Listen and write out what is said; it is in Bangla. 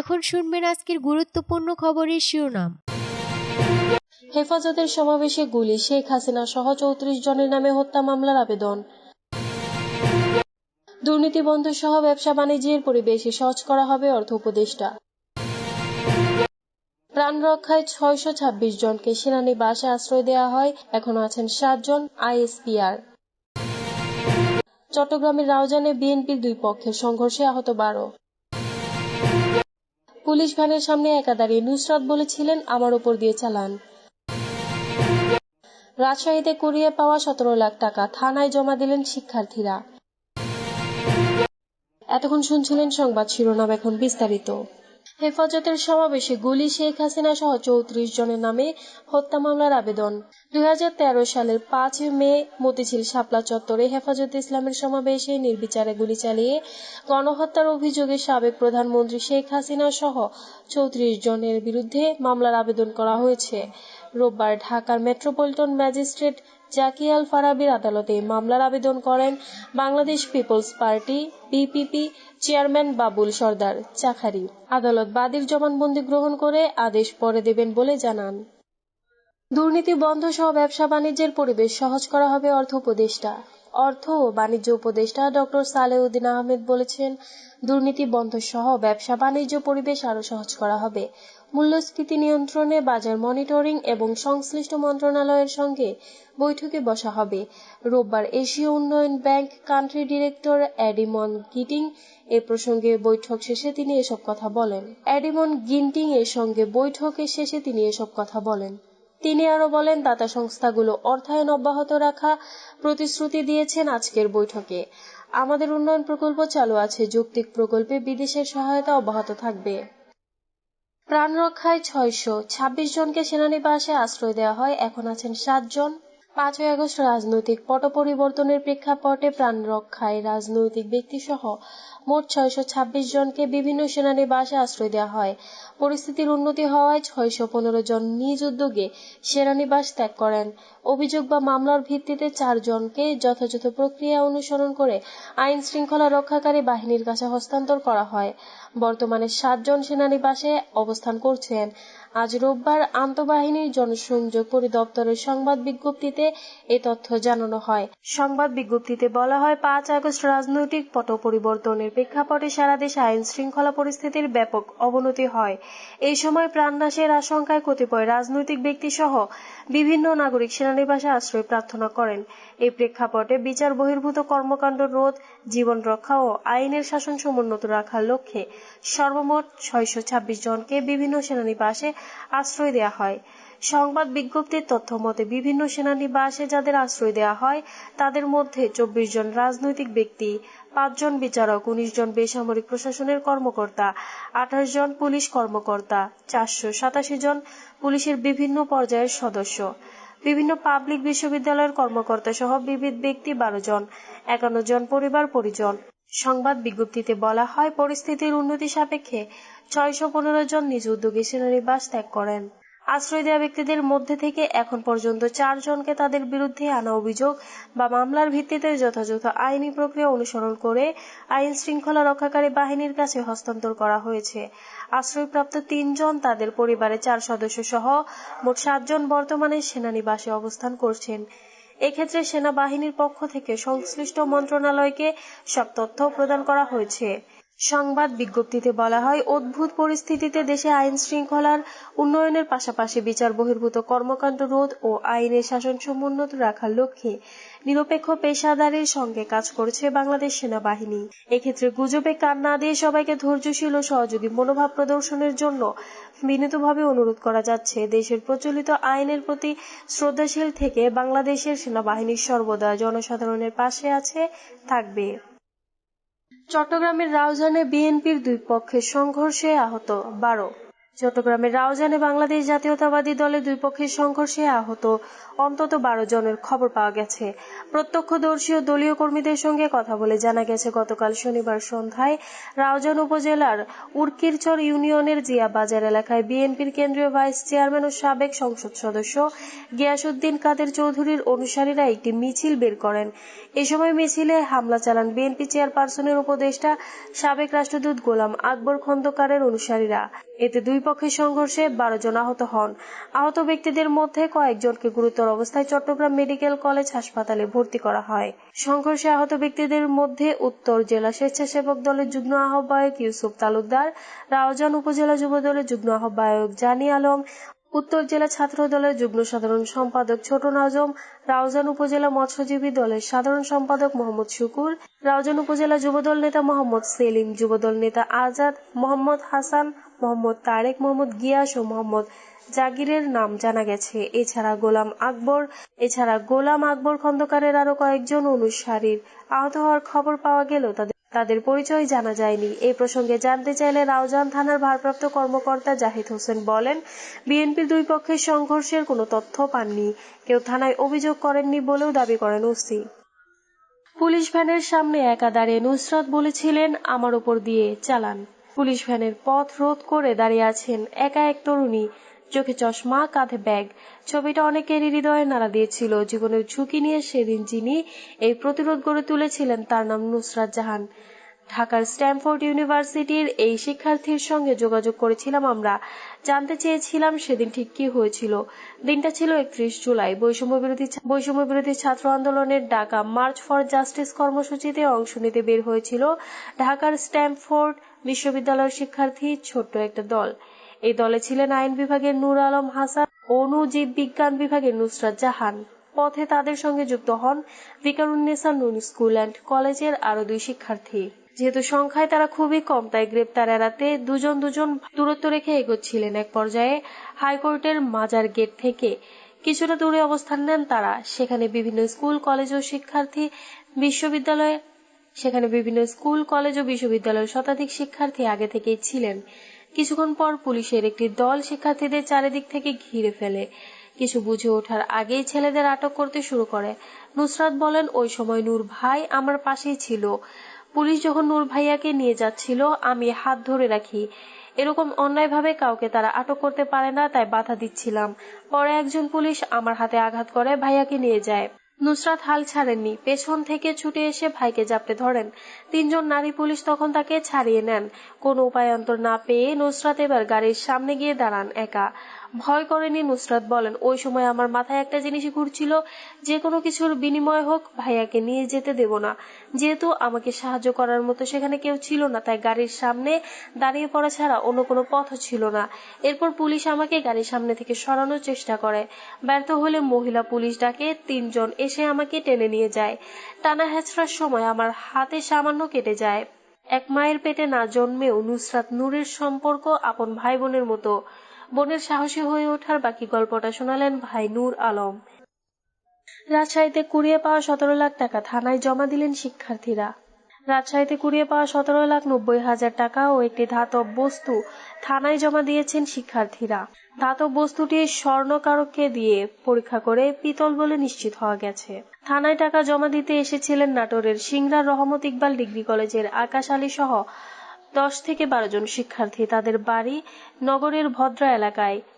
এখন শুনবেন আজকের গুরুত্বপূর্ণ খবরের শিরোনাম। হেফাজতের সমাবেশে গুলি, শেখ হাসিনা সহ চৌত্রিশ জনের নামে হত্যা মামলার আবেদন। দুর্নীতি বন্ধ সহ ব্যবসা বাণিজ্যের পরিবেশে সহজ করা হবে অর্থ উপদেষ্টা। প্রাণ রক্ষায় ছয়শো ছাব্বিশ জনকে সেনানিবাসে আশ্রয় দেওয়া হয়, এখনও আছেন সাতজন আইএসপিআর। চট্টগ্রামের রাউজানে বিএনপির দুই পক্ষের সংঘর্ষে আহত বারো। পুলিশ ভ্যানের সামনে একা দাঁড়িয়ে নুসরাত বলেছিলেন, আমার ওপর দিয়ে চালান। রাজশাহীতে কুড়িয়ে পাওয়া সতেরো লাখ টাকা থানায় জমা দিলেন শিক্ষার্থীরা। এতক্ষণ শুনছিলেন সংবাদ শিরোনাম এখন বিস্তারিত। হেফাজতের সমাবেশে গুলি শেখ হাসিনা সহ চৌত্রিশ জনের নামে হত্যা মামলার আবেদন। দুই হাজার তেরো সালের পাঁচ মে মতিঝিল শাপলা চত্বরে হেফাজত ইসলামের সমাবেশে নির্বিচারে গুলি চালিয়ে গণহত্যার অভিযোগে সাবেক প্রধানমন্ত্রী শেখ হাসিনা সহ চৌত্রিশ জনের বিরুদ্ধে মামলার আবেদন করা হয়েছে। রোববার ঢাকার মেট্রোপলিটন ম্যাজিস্ট্রেট জাকি আল ফারাবির আদালতে মামলার আবেদন করেন Bangladesh people's party, BPP, chairman Babul Sardar Chakhari. আদালত বাদীর জবানবন্দি গ্রহণ করে আদেশ পরে দেবেন বলে জানান। দুর্নীতি বন্ধ সহ ব্যবসা বাণিজ্যের পরিবেশ সহজ করা হবে অর্থ উপদেষ্টা। অর্থ ও বাণিজ্য উপদেষ্টা ডক্টর সালেউদ্দিন আহমেদ বলেছেন, দুর্নীতি বন্ধ সহ ব্যবসা বাণিজ্য পরিবেশ আরও সহজ করা হবে। মূল্যস্ফীতি নিয়ন্ত্রণে বাজার মনিটরিং এবং সংশ্লিষ্ট মন্ত্রণালয়ের সঙ্গে বৈঠকে বসা হবে। রোববার এশীয় উন্নয়ন ব্যাংক কান্ট্রি ডিরেক্টর অ্যাডিমন গিটিং এ প্রসঙ্গে বৈঠক শেষে তিনি এসব কথা বলেন। অ্যাডিমন গিন্টিং এর সঙ্গে বৈঠকের শেষে তিনি এসব কথা বলেন। তিনি আরও বলেন, দাতা সংস্থাগুলো অর্থায়ন অব্যাহত রাখা প্রতিশ্রুতি দিয়েছেন আজকের বৈঠকে। আমাদের উন্নয়ন প্রকল্প চালু আছে, যৌক্তিক প্রকল্পে বিদেশের সহায়তা অব্যাহত থাকবে। প্রাণ রক্ষায় ছয়শো। ছাব্বিশ জনকে সেনানিবাসে আশ্রয় দেওয়া হয়। এখন আছেন সাতজন পাঁচই আগস্ট রাজনৈতিক পট পরিবর্তনের প্রেক্ষাপটে প্রাণ রক্ষায় রাজনৈতিক ব্যক্তিসহ মোট ছয়শো ছাব্বিশ জনকে বিভিন্ন সেনানিবাসে আশ্রয় দেওয়া হয়। পরিস্থিতির উন্নতি হওয়ায় ছয়শো পনেরো জন নিজ উদ্যোগে সেনানিবাস ত্যাগ করেন। অভিযোগ বা মামলার ভিত্তিতে চারজনকে যথাযথ প্রক্রিয়া অনুসরণ করে আইন শৃঙ্খলা রক্ষাকারী বাহিনীর কাছে হস্তান্তর করা হয়। বর্তমানে সাতজন সেনানিবাসে অবস্থান করছেন। আজ রোববার আন্তঃবাহিনীর জনসংযোগ পরিদপ্তরের সংবাদ বিজ্ঞপ্তিতে এ তথ্য জানানো হয়। সংবাদ বিজ্ঞপ্তিতে বলা হয়, পাঁচ আগস্ট রাজনৈতিক পট পরিবর্তনের প্রেক্ষাপটে সারা দেশে আইন শৃঙ্খলা পরিস্থিতির ব্যাপক অবনতি হয়। এই সময় প্রাণনাশের আশঙ্কায় কতিপয় রাজনৈতিক ব্যক্তি সহ বিভিন্ন নাগরিক সেনানিবাসে আশ্রয় প্রার্থনা করেন। এই প্রেক্ষাপটে বিচার বহির্ভূত কর্মকাণ্ড রোধ, জীবন রক্ষা ও আইনের শাসন সমুন্নত রাখার লক্ষ্যে সর্বমোট ছয়শো ছাব্বিশ জনকে বিভিন্ন সেনানিবাসে আশ্রয় দেওয়া হয়। সংবাদ বিজ্ঞপ্তির তথ্য মতে, বিভিন্ন সেনানিবাসে যাদের আশ্রয় দেওয়া হয়, তাদের মধ্যে চব্বিশ জন রাজনৈতিক ব্যক্তি পাঁচজন বিচারক, উনিশ জন বেসামরিক প্রশাসনের কর্মকর্তা, আঠাশ জন পুলিশ কর্মকর্তা, চারশো সাতাশি জন পুলিশের বিভিন্ন পর্যায়ের সদস্য। বিভিন্ন পাবলিক বিশ্ববিদ্যালয়ের কর্মকর্তা সহ বিবিধ ব্যক্তি বারো জন, একান্ন জন পরিবার পরিজন। সংবাদ বিজ্ঞপ্তিতে বলা হয়, পরিস্থিতির উন্নতি সাপেক্ষে ছয়শো পনেরো জন নিজ উদ্যোগে সেনানিবাস ত্যাগ করেন। আশ্রয় দেওয়া ব্যক্তিদের মধ্যে থেকে এখন পর্যন্ত চারজনকে তাদের বিরুদ্ধে আনা অভিযোগ বা মামলার ভিত্তিতে যথাযথ আইনি প্রক্রিয়া অনুসরণ করে আইন শৃঙ্খলা রক্ষাকারী বাহিনীর কাছে হস্তান্তর করা হয়েছে। আশ্রয়প্রাপ্ত তিনজন তাদের পরিবারের চার সদস্য সহ মোট সাতজন বর্তমানে সেনানিবাসে অবস্থান করছেন। এক্ষেত্রে সেনাবাহিনীর পক্ষ থেকে সংশ্লিষ্ট মন্ত্রণালয়কে সব তথ্য প্রদান করা হয়েছে। সংবাদ বিজ্ঞপ্তিতে বলা হয়, অদ্ভুত পরিস্থিতিতে দেশে আইন শৃঙ্খলার উন্নয়নের পাশাপাশি বিচার বহির্ভূত কর্মকাণ্ড রোধ ও আইনের শাসন সমুন্নত রাখার লক্ষ্যে নিরপেক্ষ পেশাদারির সঙ্গে কাজ করছে বাংলাদেশ সেনাবাহিনী। এক্ষেত্রে গুজবে কান না দিয়ে সবাইকে ধৈর্যশীল ও সহযোগী মনোভাব প্রদর্শনের জন্য বিনীতভাবে অনুরোধ করা যাচ্ছে। দেশের প্রচলিত আইনের প্রতি শ্রদ্ধাশীল থেকে বাংলাদেশের সেনাবাহিনী সর্বদা জনসাধারণের পাশে আছে, থাকবে। চট্টগ্রামের রাউজানে বিএনপির দুই পক্ষের সংঘর্ষে আহত বারো। চট্টগ্রামের রাউজানে বাংলাদেশ জাতীয়তাবাদী দলের দুই পক্ষের সংঘর্ষে আহত অন্তত বারো জনের খবর পাওয়া গেছে। প্রত্যক্ষদর্শী ও দলীয় কর্মীদের সঙ্গে কথা বলে জানা গেছে, গতকাল শনিবার সন্ধ্যায় রাউজান উপজেলার উর্কিরচর ইউনিয়নের জিয়া বাজার এলাকায় বিএনপির কেন্দ্রীয় ভাইস চেয়ারম্যান ও সাবেক সংসদ সদস্য গিয়াসুদ্দিন কাদের চৌধুরীর অনুসারীরা একটি মিছিল বের করেন। এ সময় মিছিলে হামলা চালান বিএনপি চেয়ারপারসনের উপদেষ্টা সাবেক রাষ্ট্রদূত গোলাম আকবর খন্দকারের অনুসারীরা। এতে দুই পক্ষের সংঘর্ষে বারো জন আহত হন। আহত ব্যক্তিদের মধ্যে কয়েকজনকে গুরুতর অবস্থায় চট্টগ্রাম মেডিকেল কলেজ হাসপাতালে ভর্তি করা হয়। সংঘর্ষে আহত ব্যক্তিদের মধ্যে উত্তর জেলা স্বেচ্ছাসেবক দলের যুগ্ম আহ্বায়ক ইউসুফ তালুকদার রাউজান উপজেলা যুব দলের যুগ্ম আহ্বায়ক জানি আলম উত্তর জেলা ছাত্র দলের যুগ্ম সাধারণ সম্পাদক ছোট নাজম, রাউজান উপজেলা মৎস্যজীবী দলের সাধারণ সম্পাদক মোহাম্মদ শুকুর, রাউজান উপজেলা যুবদল নেতা মোহাম্মদ সেলিম, যুবদল নেতা আজাদ মোহাম্মদ হাসান, মোহাম্মদ তারেক, মোহাম্মদ গিয়াস ও মোহাম্মদ জাগিরের নাম জানা গেছে। এছাড়া গোলাম আকবর, এছাড়া গোলাম আকবর খন্দকারের আরও কয়েকজন অনুসারীর আহত হওয়ার খবর পাওয়া গেলেও তাদের তাদের পরিচয় জানা যায়নি। এই প্রসঙ্গে জানতে চাইলে রাউজান থানার ভারপ্রাপ্ত কর্মকর্তা জাহিদ হোসেন বলেন, বিএনপির দুই পক্ষের সংঘর্ষের কোনো তথ্য পাননি। কেউ থানায় অভিযোগ করেননি বলেও দাবি করেন ওসি। পুলিশ ভ্যানের সামনে একা দাঁড়িয়ে নুসরাত বলেছিলেন, আমার উপর দিয়ে চালান। পুলিশ ভ্যানের পথ রোধ করে দাঁড়িয়ে আছেন একা এক তরুণী। চোখে চশমা, কাঁধে ব্যাগ। ছবিটা অনেকেরই হৃদয়ে নাড়া দিয়েছিল। জীবনের ঝুঁকি নিয়ে সেদিন যিনি এই প্রতিরোধ গড়ে তুলেছিলেন, তার নাম নুসরাত জাহান। ঢাকার স্ট্যামফোর্ড ইউনিভার্সিটির এই শিক্ষার্থীর সঙ্গে যোগাযোগ করেছিলাম আমরা। জানতে চেয়েছিলাম সেদিন ঠিক কি হয়েছিল। দিনটা ছিল একত্রিশ জুলাই। বৈষম্য বৈষম্য বিরোধী ছাত্র আন্দোলনের ডাকা মার্চ ফর জাস্টিস কর্মসূচিতে অংশ নিতে বের হয়েছিল ঢাকার স্ট্যামফোর্ড বিশ্ববিদ্যালয়ের শিক্ষার্থী ছোট্ট একটা দল। এই দলে ছিলেন আইন বিভাগের নূর আলম হাসান অনুজীব বিজ্ঞান বিভাগের নুসরাত জাহান। পথে তাদের সঙ্গে যুক্ত হন ভিকারুন্নেসা নুন স্কুল অ্যান্ড কলেজের আরও দুই শিক্ষার্থী। যেহেতু সংখ্যায় তারা খুবই কম, তাই গ্রেপ্তার এড়াতে দুজন দুজন দূরত্ব রেখে এগোচ্ছিলেন এক পর্যায়ে হাইকোর্টের মাজার গেট থেকে। কিছুটা দূরে অবস্থান নেন তারা। সেখানে বিভিন্ন স্কুল, কলেজ ও শিক্ষার্থী বিশ্ববিদ্যালয়ে সেখানে বিভিন্ন স্কুল, কলেজ ও বিশ্ববিদ্যালয়ের শতাধিক শিক্ষার্থী আগে থেকেই ছিলেন। কিছুক্ষণ পর পুলিশের একটি দল শিক্ষার্থীদের চারিদিক থেকে ঘিরে ফেলে। কিছু বুঝে ওঠার আগেই ছেলেদের আটক করতে শুরু করে। নুসরাত বলেন, ওই সময় নূর ভাই আমার পাশেই ছিল। পুলিশ যখন নূর ভাইয়াকে নিয়ে যাচ্ছিল, আমি হাত ধরে রাখি। এরকম অন্যায়ভাবে কাউকে তারা আটক করতে পারে না, তাই বাধা দিচ্ছিলাম। পরে একজন পুলিশ আমার হাতে আঘাত করে ভাইয়াকে নিয়ে যায়। নুসরাত হাল ছাড়েননি। পেছন থেকে ছুটে এসে ভাইকে জাপটে ধরেন। তিনজন নারী পুলিশ তখন তাকে ছাড়িয়ে নেন। কোনো উপায়ান্তর না পেয়ে নুসরাত এবার গাড়ির সামনে গিয়ে দাঁড়ান একা। ভয় করেনি নুসরাত বলেন, ওই সময় আমার মাথায় একটা জিনিসই ঘুরছিল, যে কোনো কিছুর বিনিময় হোক, ভাইয়াকে নিয়ে যেতে দেব না। যেহেতু আমাকে সাহায্য করার মতো সেখানে কেউ ছিল না, তাই গাড়ির সামনে দাঁড়িয়ে পড়া ছাড়া অন্য কোনো পথ ছিল না। এরপর পুলিশ আমাকে গাড়ির সামনে থেকে সরানোর চেষ্টা করে। ব্যর্থ হলে মহিলা পুলিশ ডাকে, তিনজন এসে আমাকে টেনে নিয়ে যায়। টানা হেঁচড়ার সময় আমার হাতে সামান্য কেটে যায়। এক মায়ের পেটে না জন্মেও নুসরাত নূরের সম্পর্ক আপন ভাই বোনের মতো। বোনের সাহসী হয়ে ওঠার বাকি গল্পটা শোনালেন ভাই নূর আলম। রাজশাহীতে কুড়িয়ে পাওয়া সতেরো লাখ টাকা থানায় জমা দিলেন শিক্ষার্থীরা। রাজশাহীতে কুড়িয়ে পাওয়া সতেরো লাখ নব্বই হাজার টাকা ও একটি ধাতব বস্তু থানায় জমা দিয়েছেন শিক্ষার্থীরা। ধাতব বস্তুটি স্বর্ণকারককে দিয়ে পরীক্ষা করে পিতল বলে নিশ্চিত হওয়া গেছে। থানায় টাকা জমা দিতে এসেছিলেন নাটোরের সিংড়া রহমত ইকবাল ডিগ্রি কলেজের আকাশ আলী সহ দশ থেকে বারো জন শিক্ষার্থী তাদের বাড়ি নগরের ভদ্রা এলাকায়